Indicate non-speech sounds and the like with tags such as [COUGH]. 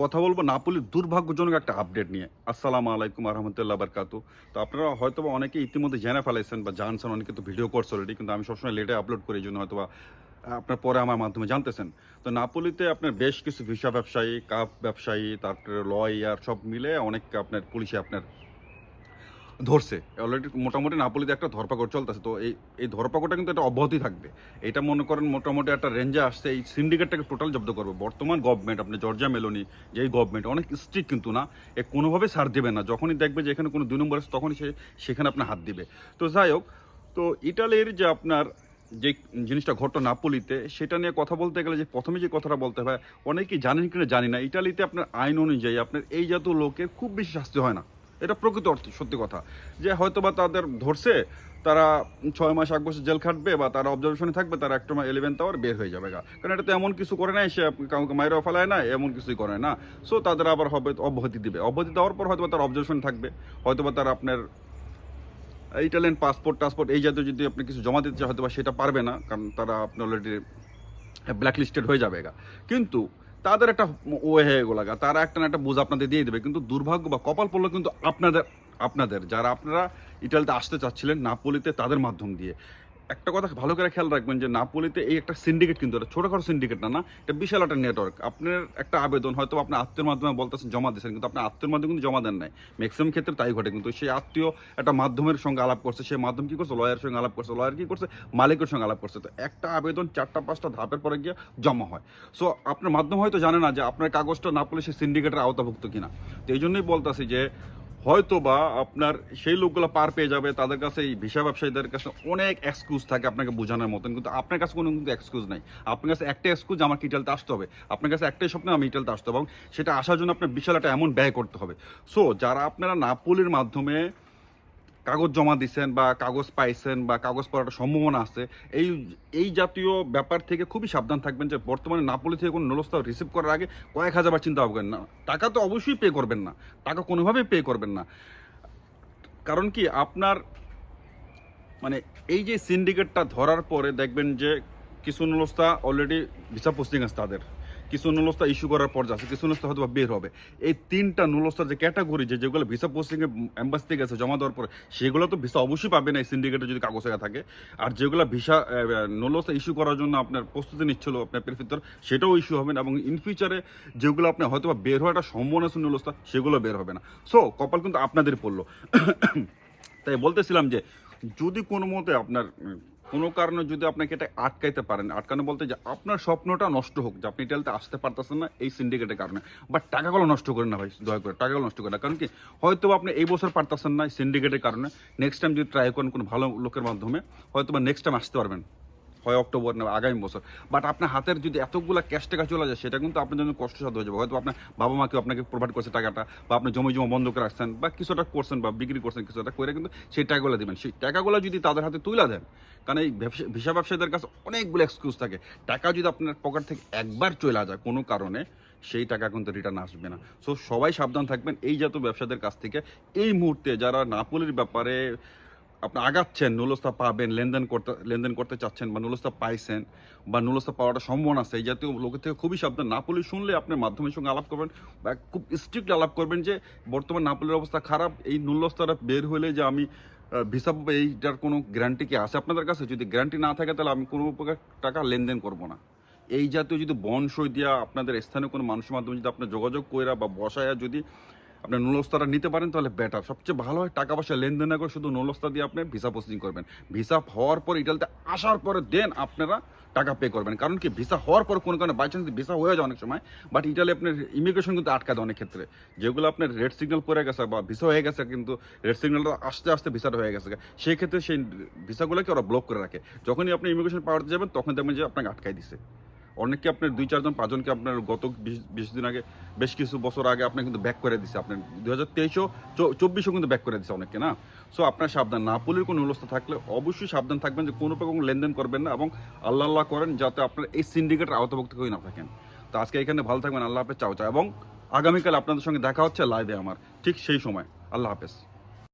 কথা বলব নাপোলির দুর্ভাগ্যজনক একটা আপডেট নিয়ে। আসসালামু আলাইকুম আহমতুল্লাহ বারকাতু। তো আপনারা হয়তো অনেকে ইতিমধ্যে জেনে ফেলেছেন বা জানছেন, অনেকে তো ভিডিও করছে অলরেডি কিন্তু আমি সবসময় লেটে আপলোড করি, এই জন্য হয়তো আপনার পরে আমার মাধ্যমে জানতেছেন। তো নাপোলিতে আপনার বেশ কিছু ভিসা ব্যবসায়ী কাপ ব্যবসায়ী, তারপরে লয়ার সব মিলে অনেক আপনার, পুলিশে আপনার ধরছে। অলরেডি মোটামুটি নাপোলিতে একটা ধরপাকড় চলতেছে, তো এই এই ধরপাকড়টা কিন্তু একটা অব্যাহতি থাকবে। এটা মনে করেন মোটামুটি একটা রেঞ্জে আসছে, এই সিন্ডিকেটটাকে টোটাল জব্দ করবে। বর্তমান গভর্নমেন্ট আপনি জর্জিয়া মেলোনি যে এই গভর্নমেন্ট অনেক স্ট্রিক্ট কিন্তু না, এ কোনোভাবে সার দেবে না। যখনই দেখবে যে এখানে কোনো দুই নম্বর আছে, তখনই সে, সেখানে আপনার হাত দিবে। তো যাই হোক, তো ইটালির যে আপনার যে জিনিসটা ঘটলো নাপোলিতে সেটা নিয়ে কথা বলতে গেলে যে প্রথমে যে কথাটা বলতে হয়, অনেকেই জানেন কিনা জানি না। ইটালিতে আপনার আইন অনুযায়ী আপনার এই জাতীয় লোকের খুব বেশি শাস্তি হয় না। এটা প্রকৃত অর্থে, সত্যি কথা। যে হয়তো বা তাদের ধরছে, তারা ছয় মাস এক বছর জেল খাটবে বা তারা অবজারভেশনে থাকবে, তারা একটা ইলেভেন্থ আওয়ার বের হয়ে যাবে কারণ এটা তো এমন কিছু করে নাই, সে কাউকে মাইরেও ফেলায় না এমন কিছুই করে না। সো তাদের আবার হবে, অব্যাহতি দিবে। অব্যাহতি দেওয়ার পর হয়তো তার অবজারভেশন থাকবে। হয়তো বা তারা আপনার ইটালিয়ান পাসপোর্ট টাসপোর্ট, এই জাতীয় যদি আপনি কিছু জমা দিতে চান হয়তো বা সেটা পারবে না, কারণ তারা আপনি অলরেডি ব্ল্যাকলিস্টেড হয়ে যাবে কিন্তু তাদের একটা ওয়ে হয়ে গেলো তারা একটা না একটা বোঝা আপনাদের দিয়ে দেবে। কিন্তু দুর্ভাগ্য বা কপাল পড়ল কিন্তু আপনাদের আপনাদের। যারা আপনারা ইটালিতে আসতে চাচ্ছিলেন, নাপোলিতে তাদের মাধ্যম দিয়ে। একটা কথা ভালো করে খেয়াল রাখবেন যে নাপোলিতে এই একটা সিন্ডিকেট কিন্তু এটা ছোটোখাটো সিন্ডিকেট না না। এটা বিশাল একটা নেটওয়ার্ক আপনার একটা আবেদন, হয়তো আপনি আত্মীয় মাধ্যমে বলতেছেন, জমা দিয়েছেন, কিন্তু আপনি আত্মীয় মাধ্যমে কিন্তু জমা দেন নাই। ম্যাক্সিমাম ক্ষেত্রে তাই ঘটে, কিন্তু সেই আত্মীয় একটা মাধ্যমের সঙ্গে আলাপ করছে, সেই মাধ্যম কী করছে? লয়ারের সঙ্গে আলাপ করছে। লয়ার কী করছে? মালিকের সঙ্গে আলাপ করছে। তো একটা আবেদন চারটা, পাঁচটা ধাপের পরে গিয়ে জমা হয়। সো আপনার মাধ্যম হয়তো জানে না যে আপনার কাগজটা না পড়লে সেই সিন্ডিকেটের আওতাভুক্ত কিনা। তো এই জন্যই বলতেছি যে হয়তো বা আপনার সেই লোকগুলো পার পেয়ে যাবে, তাদের কাছে এই ভিসা ব্যবসায়ীদের কাছে অনেক এক্সকিউজ থাকে আপনাকে বোঝানোর মতন, কিন্তু আপনার কাছে কোনো কিন্তু এক্সকিউজ নাই। আপনার কাছে একটা এক্সকিউজ আমার ইটালতে আসতে হবে। আপনার কাছে একটাই স্বপ্ন, আমি ইটালতে আসতে হবে এবং সেটা আসার জন্য আপনার বিশাল একটা এমন ব্যয় করতে হবে। সো যারা আপনারা নাপোলির মাধ্যমে কাগজ জমা দিচ্ছেন বা কাগজ পাইছেন বা কাগজ একটা সম্ভাবনা আছে, এই এই জাতীয় ব্যাপার থেকে খুবই সাবধান থাকবেন যে বর্তমানে নাপোলি থেকে কোনো নলস্তা রিসিভ করার আগে কয়েক হাজারবার চিন্তা ভাববেন না। টাকা তো অবশ্যই পে করবেন না। টাকা কোনোভাবেই পে করবেন না। কারণ কি, আপনার মানে এই যে সিন্ডিকেটটা ধরার পরে দেখবেন যে কিছু নলস্তা অলরেডি ভিসা পোস্টিং আছে তাদের। কিছু নুলস্তা ইস্যু করার পর যাচ্ছে, কিছু নুলস্তা হয়তো বের হবে। এই তিনটা নুলস্তার যে ক্যাটাগরি যে যেগুলো ভিসা পোস্টিংয়ে অ্যাম্বাসিতে গেছে, জমা দেওয়ার পরে, সেগুলো তো ভিসা অবশ্যই পাবে না এই সিন্ডিকেটে যদি কাগজ থাকে। আর যেগুলো ভিসা নুলস্তা ইস্যু করার জন্য আপনার প্রস্তুতি নিচ্ছিল, আপনার প্রেফিতর সেটাও ইস্যু হবে না এবং ইন ফিউচারে যেগুলো আপনি হয়তো বের হওয়াটা সম্ভাবনা আছে নুলস্তা সেগুলো বের হবে না। সো কপাল কিন্তু আপনাদের পড়ল। [COUGHS] তাই বলতেছিলাম যে, যদি কোনো মতে আপনার কোনো কারণে যদি আপনাকে এটা আটকাইতে পারেন, আটকানো বলতে যে আপনার স্বপ্নটা নষ্ট হোক, যে আপনি ইটালিতে আসতে পারতেছেন না এই সিন্ডিকেটের কারণে। বাট টাকাগুলো নষ্ট করেন না ভাই, দয়া করে, টাকাগুলো নষ্ট করে না। কারণ কি হয়তো আপনি এই বছর পারতেছেন না সিন্ডিকেটের কারণে। নেক্সট টাইম যদি ট্রাই করেন কোনো ভালো লোকের মাধ্যমে হয়তো বা নেক্সট টাইম আসতে পারবেন। হয় অক্টোবর না, আগামী বছর। বাট আপনার হাতের যদি এতগুলো ক্যাশ টাকা চলে যায়, সেটা কিন্তু আপনার জন্য কষ্টসাধ্য হয়ে যাবে। হয়তো আপনার বাবা মাকে আপনাকে প্রোভাইড করছে টাকাটা, বা আপনি জমি জমা বন্ধ করে রাখছেন, বা কিছুটা করছেন, বা বিক্রি করছেন, কিছুটা করে কিন্তু সেই টাকাগুলো দেবেন। সেই টাকাগুলো যদি তাদের হাতে তুলে দেন, কারণ এই ভিসা ব্যবসায়ীদের কাছে অনেকগুলো এক্সকিউজ থাকে। টাকা যদি আপনার পকেট থেকে একবার চলে যায় কোনো কারণে, সেই টাকা কিন্তু রিটার্ন আসবে না। সো সবাই সাবধান থাকবেন। এই জাতীয় ব্যবসাদের কাছ থেকে এই মুহূর্তে যারা নাপোলির ব্যাপারে আপনি আগাচ্ছেন নুলস্তা পাবেন, লেনদেন করতে লেনদেন করতে চাচ্ছেন বা নুলস্তা পাইছেন বা নুলস্তা পাওয়াটা সম্ভাবনা আছে, এই জাতীয় লোকের থেকে খুবই সাবধান। নাপোলি শুনলে আপনি মাধ্যমের সঙ্গে আলাপ করবেন বা খুব স্ট্রিক্ট আলাপ করবেন যে, বর্তমান নাপোলির অবস্থা খারাপ, এই নুলস্তাটা বের হলে যে আমি ভিসা এইটার কোনো গ্যারান্টি কি আছে আপনাদের কাছে? যদি গ্যারান্টি না থাকে তাহলে আমি কোনো প্রকার টাকা লেনদেন করব না। এই জাতীয় যদি বনসই দিয়া আপনাদের স্থানীয় কোনো মানুষের মাধ্যমে যদি আপনার যোগাযোগ কইরা বা বসায়া যদি আপনার নুলস্তাটা নিতে পারেন, তাহলে বেটার সবচেয়ে ভালো হয় টাকা পয়সা লেনদেন না করে শুধু নুলস্তা দিয়ে আপনি ভিসা প্রসেসিং করবেন। ভিসা হওয়ার পর ইটালিতে আসার পরে দেন আপনারা টাকা পে করবেন। কারণ কি ভিসা হওয়ার পর কোনো কারণে বাই চান্স ভিসা হয়ে যায় অনেক সময় বাট ইটালি আপনার ইমিগ্রেশন কিন্তু আটকা দেয় অনেক ক্ষেত্রে। যেগুলো আপনার রেড সিগন্যাল পড়ে গেছে বা ভিসা হয়ে গেছে, কিন্তু রেড সিগন্যালটা আস্তে আস্তে ভিসাটা হয়ে গেছে। সেই ক্ষেত্রে সেই ভিসাগুলোকে ওরা ব্লক করে রাখে। যখনই আপনি ইমিগ্রেশন পাওয়াতে যাবেন, তখন দেখবেন যে আপনাকে আটকাই দিছে। অনেককে আপনার দুই, চারজন, পাঁচজনকে আপনার গত বিশ দিন আগে, বেশ কিছু বছর আগে আপনার কিন্তু ব্যাক করে দিছে। আপনার দু হাজার তেইশও চব্বিশও কিন্তু ব্যাক করে দিছে অনেককে, না? সো আপনার সাবধান। না নাপোলির কোনো ব্যবস্থা থাকলে অবশ্যই সাবধান থাকবেন যে কোনো কোনো লেনদেন করবেন না এবং আল্লাহ আল্লাহ করেন যাতে আপনার এই সিন্ডিকেটের আওতাভুক্ত কেউ না থাকেন। তো আজকে এখানে ভালো থাকবেন। আল্লাহ হাফেজ। চাও চাও। এবং আগামীকাল আপনাদের সঙ্গে দেখা হচ্ছে লাইভে আমার। ঠিক সেই সময়। আল্লাহ হাফেজ।